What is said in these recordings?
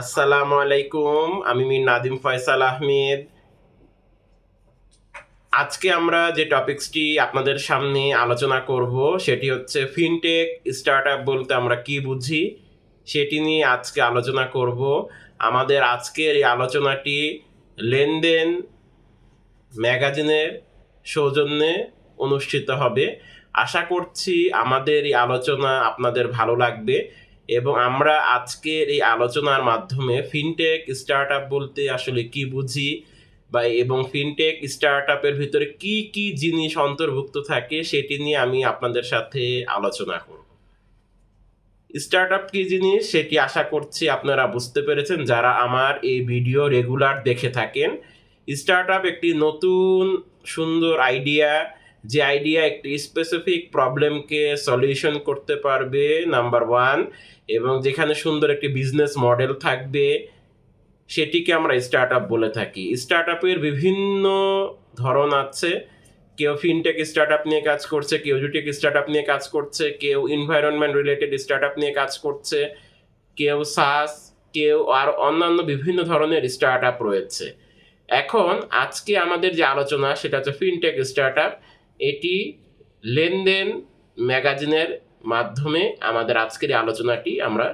আসসালামু আলাইকুম, আমি মির নাদিম ফয়সাল আহমেদ। আজকে আমরা যে টপিকসটি আপনাদের সামনে আলোচনা করব, সেটি হচ্ছে ফিনটেক স্টার্ট আপ বলতে আমরা কি বুঝি, সেটি নিয়ে আজকে আলোচনা করব। আমাদের আজকের এই আলোচনাটি লেনদেন ম্যাগাজিনের সৌজন্যে অনুষ্ঠিত হবে। আশা করছি আমাদের এই আলোচনা আপনাদের ভালো লাগবে। এবং আমরা আজকের এই আলোচনার মাধ্যমে ফিনটেক স্টার্টআপ বলতে আসলে কি বুঝি বা এবং ফিনটেক স্টার্টআপের ভিতরে কি কি জিনিস অন্তর্ভুক্ত থাকে সেটি নিয়ে আমি আপনাদের সাথে আলোচনা করব। স্টার্টআপ কি জিনিস সেটি আশা করছি আপনারা বুঝতে পেরেছেন, যারা আমার এই ভিডিও রেগুলার দেখে থাকেন। স্টার্টআপ একটি নতুন সুন্দর আইডিয়া যে আইডিয়া একটি স্পেসিফিক প্রবলেমকে সলিউশন করতে পারবে নাম্বার ওয়ান এবং যেখানে সুন্দর একটি বিজনেস মডেল থাকবে, সেটিকে আমরা স্টার্টআপ বলে থাকি। স্টার্টআপের বিভিন্ন ধরন আছে। কেউ ফিনটেক স্টার্টআপ নিয়ে কাজ করছে, কেউ জুটেক স্টার্টআপ নিয়ে কাজ করছে, কেউ এনভায়রনমেন্ট রিলেটেড স্টার্টআপ নিয়ে কাজ করছে, কেউ সাস কেউ আর অন্যান্য বিভিন্ন ধরনের স্টার্টআপ রয়েছে। এখন আজকে আমাদের যে আলোচনা, সেটা হচ্ছে ফিনটেক স্টার্টআপ এটি লেনদেন ম্যাগাজিনের মাধ্যমে আমাদের আজকের আলোচনাটি আমরা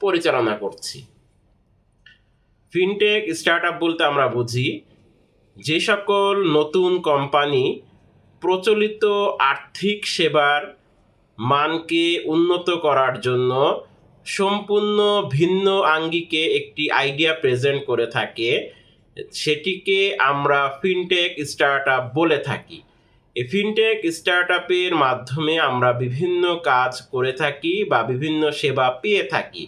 পরিচালনা করছি। ফিনটেক স্টার্টআপ বলতে আমরা বুঝি, যে সকল নতুন কোম্পানি প্রচলিত আর্থিক সেবার মানকে উন্নত করার জন্য সম্পূর্ণ ভিন্ন আঙ্গিকে একটি আইডিয়া প্রেজেন্ট করে থাকে, সেটিকে আমরা ফিনটেক স্টার্টআপ বলে থাকি। এই ফিনটেক স্টার্টআপের মাধ্যমে আমরা বিভিন্ন কাজ করে থাকি বা বিভিন্ন সেবা পেয়ে থাকি।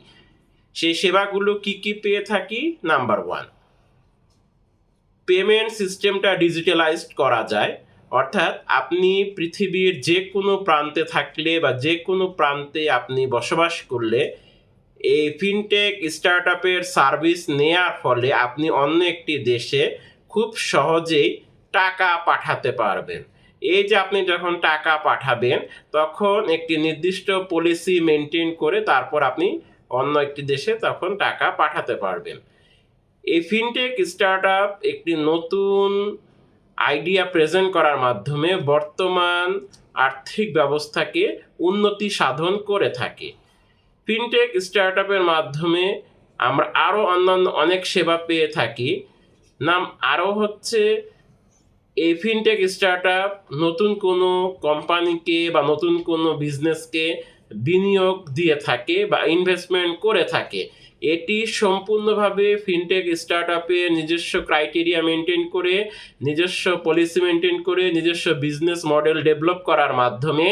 সেই সেবাগুলো কি কি পেয়ে থাকি? নাম্বার ওয়ান, পেমেন্ট সিস্টেমটা ডিজিটালাইজড করা যায়। অর্থাৎ আপনি পৃথিবীর যে কোনো প্রান্তে থাকলে বা যে কোনো প্রান্তে আপনি বসবাস করলে এই ফিনটেক স্টার্টআপের সার্ভিস নেয়ার ফলে আপনি অন্য একটি দেশে খুব সহজেই টাকা পাঠাতে পারবেন। এই যে আপনি যখন টাকা পাঠাবেন, তখন একটি নির্দিষ্ট পলিসি মেনটেন করে তারপর আপনি অন্য একটি দেশে তখন টাকা পাঠাতে পারবেন। এই ফিনটেক স্টার্টআপ একটি নতুন আইডিয়া প্রেজেন্ট করার মাধ্যমে বর্তমান আর্থিক ব্যবস্থাকে উন্নতি সাধন করে থাকে। ফিনটেক স্টার্টআপের মাধ্যমে আমরা আরও অন্যান্য অনেক সেবা পেয়ে থাকি। নাম আরও হচ্ছে এই ফিনটেক স্টার্টআপ নতুন কোনো কোম্পানিকে বা নতুন কোনো বিজনেসকে বিনিয়োগ দিয়ে থাকে বা ইনভেস্টমেন্ট করে থাকে, এটি সম্পূর্ণভাবে ফিনটেক স্টার্টআপের নিজস্ব ক্রাইটেরিয়া মেনটেন করে, নিজস্ব পলিসি মেনটেন করে, নিজস্ব বিজনেস মডেল ডেভেলপ করার মাধ্যমে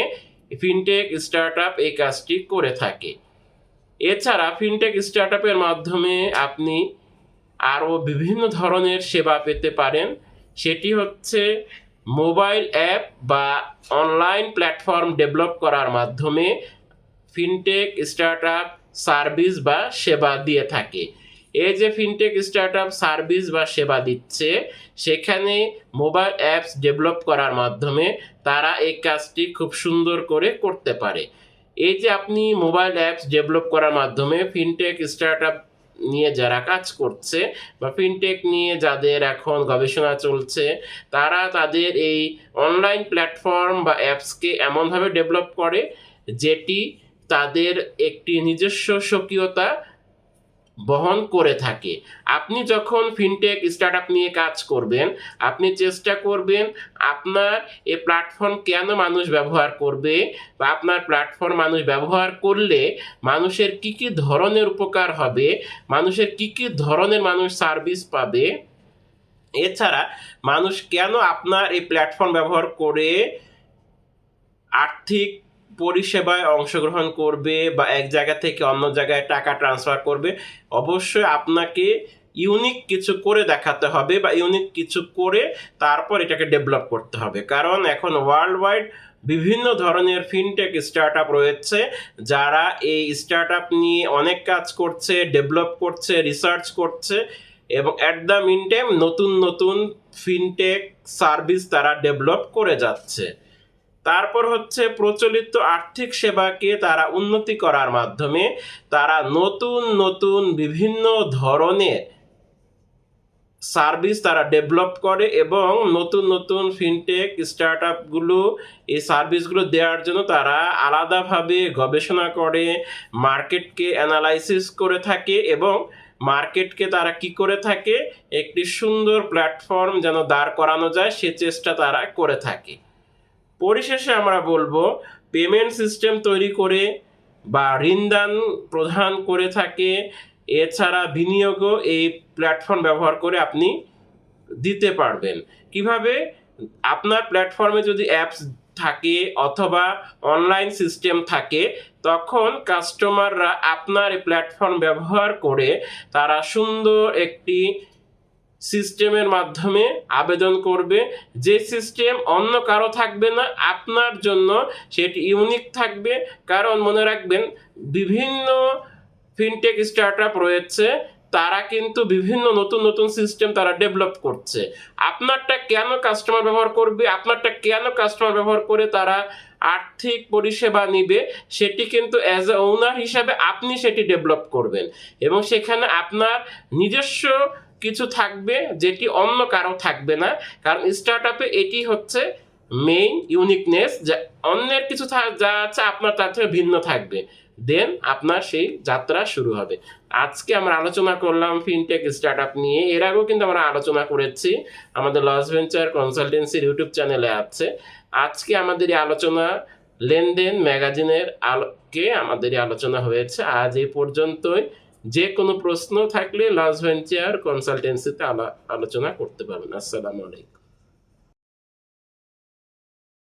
ফিনটেক স্টার্টআপ এই কাজটি করে থাকে। এছাড়া ফিনটেক স্টার্টআপের মাধ্যমে আপনি আরও বিভিন্ন ধরনের সেবা পেতে পারেন। সেটি হচ্ছে মোবাইল অ্যাপ বা অনলাইন প্ল্যাটফর্ম ডেভেলপ করার মাধ্যমে ফিনটেক স্টার্টআপ সার্ভিস বা সেবা দিয়ে থাকে। এই যে ফিনটেক স্টার্টআপ সার্ভিস বা সেবা দিচ্ছে, সেখানে মোবাইল অ্যাপস ডেভেলপ করার মাধ্যমে তারা এই কাজটি খুব সুন্দর করে করতে পারে। এই যে আপনি মোবাইল অ্যাপস ডেভেলপ করার মাধ্যমে ফিনটেক স্টার্টআপ নিয়ে যারা কাজ করছে বা ফিনটেক নিয়ে যাদের এখন গবেষণা চলছে, তারা তাদের এই অনলাইন প্ল্যাটফর্ম বা অ্যাপসকে এমনভাবে ডেভেলপ করে, যেটি তাদের একটি নিজস্ব স্বকীয়তা বহন করে থাকে। আপনি যখন ফিনটেক স্টার্টআপ নিয়ে কাজ করবেন, আপনি চেষ্টা করবেন আপনার এই প্ল্যাটফর্ম কেন মানুষ ব্যবহার করবে বা আপনার প্ল্যাটফর্ম মানুষ ব্যবহার করলে মানুষের কি কি ধরনের উপকার হবে, মানুষের কি কি ধরনের মানুষ সার্ভিস পাবে। এছাড়া মানুষ কেন আপনার এই প্ল্যাটফর্ম ব্যবহার করে আর্থিক পরিষেবায় অংশগ্রহণ করবে বা এক জায়গা থেকে অন্য জায়গায় টাকা ট্রান্সফার করবে, অবশ্যই আপনাকে ইউনিক কিছু করে দেখাতে হবে বা ইউনিক কিছু করে তারপর এটাকে ডেভেলপ করতে হবে। কারণ এখন ওয়ার্ল্ড ওয়াইড বিভিন্ন ধরনের ফিনটেক স্টার্টআপ রয়েছে যারা এই স্টার্টআপ নিয়ে অনেক কাজ করছে ডেভেলপ করছে রিসার্চ করছে এবং অ্যাট দ্য মিন টাইম নতুন নতুন ফিনটেক সার্ভিস তারা ডেভেলপ করে যাচ্ছে। তারপর হচ্ছে প্রচলিত আর্থিক সেবাকে তারা উন্নতি করার মাধ্যমে তারা নতুন নতুন বিভিন্ন ধরনের সার্ভিস তারা ডেভেলপ করে এবং নতুন নতুন ফিনটেক স্টার্ট আপগুলো এই সার্ভিসগুলো দেওয়ার জন্য তারা আলাদাভাবে গবেষণা করে, মার্কেটকে অ্যানালাইসিস করে থাকে এবং মার্কেটকে তারা কি করে থাকে, একটি সুন্দর প্ল্যাটফর্ম যেন দাঁড় করানো যায় সে চেষ্টা তারা করে থাকে। পরিশেষে আমরা বলব পেমেন্ট সিস্টেম তৈরি করে বা ঋণদান প্রদান করে থাকে, এছাড়া বিনিয়োগও এই প্ল্যাটফর্ম ব্যবহার করে আপনি দিতে পারবেন। কীভাবে? আপনার প্ল্যাটফর্মে যদি অ্যাপস থাকে অথবা অনলাইন সিস্টেম থাকে, তখন কাস্টমাররা আপনার প্ল্যাটফর্ম ব্যবহার করে তারা সুন্দর একটি সিস্টেমের মাধ্যমে আবেদন করবে। যে সিস্টেম অন্য কারও থাকবে না, আপনার জন্য সেটি ইউনিক থাকবে। কারণ মনে রাখবেন, বিভিন্ন ফিনটেক স্টার্ট আপ রয়েছে, তারা কিন্তু বিভিন্ন নতুন নতুন সিস্টেম তারা ডেভেলপ করছে। আপনারটা কেন কাস্টমার ব্যবহার করবে, আপনারটা কেন কাস্টমার ব্যবহার করে তারা আর্থিক পরিষেবা নিবে, সেটি কিন্তু অ্যাজ এ ওনার হিসাবে আপনি সেটি ডেভেলপ করবেন। এবং সেখানে আপনার নিজস্ব কিছু থাকবে যেটি অন্য কারও থাকবে না। কারণ স্টার্ট আপে এটি হচ্ছে মেইন ইউনিকনেস যা অন্যের কিছু যা আছে আপনার তার থেকে ভিন্ন থাকবে। দেন আপনার সেই যাত্রা শুরু হবে। আজকে আমরা আলোচনা করলাম ফিনটেক স্টার্ট আপ নিয়ে। এর আগেও কিন্তু আমরা আলোচনা করেছি। আমাদের লস ভেঞ্চার কনসালটেন্সির ইউটিউব চ্যানেলে আছে। আজকে আমাদের এই আলোচনা লেনদেন ম্যাগাজিনের আলোকে আমাদের এই আলোচনা হয়েছে। আজ এই পর্যন্তই। যে কোনো প্রশ্ন থাকলে লাজ ভেঞ্চার কনসালটেন্সিতে আলো- আলোচনা করতে পারবেন। আসসালামু আলাইকুম।